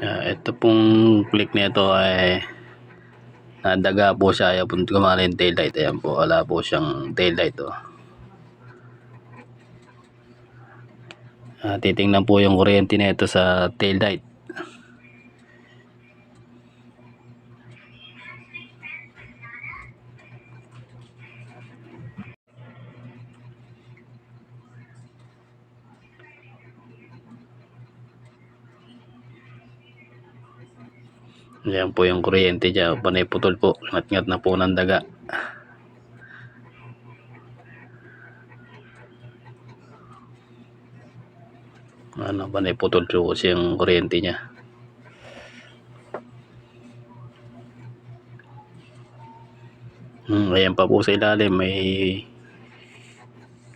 Ah, ito pong click nito ay nadaga po siya. Ayaw po gumana yung ayan po wala po siyang taillight oh. Ah, titingnan po yung kuryente nito sa taillight Ayan po yung kuryente dyan. Panay putol po. Ngat-ngat na po ng daga. Ano, panay putol po kasi yung kuryente niya. Hmm, ayan pa po sa ilalim. May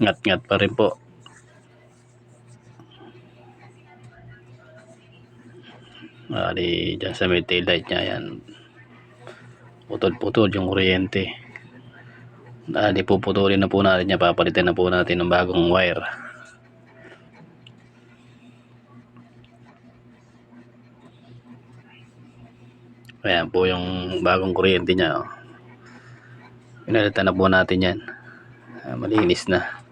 ngat-ngat pa rin po. Bali, dyan sa may taillight niya, yan. Putol-putol yung kuryente. Bali, puputulin na po natin niya. Papalitan na po natin ng bagong wire. Ayan po yung bagong kuryente niya. Oh. Pinalitan na po natin yan. Ah, malinis na.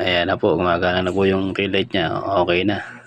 Ayan na po, gumagana na po yung taillight niya. Okay na.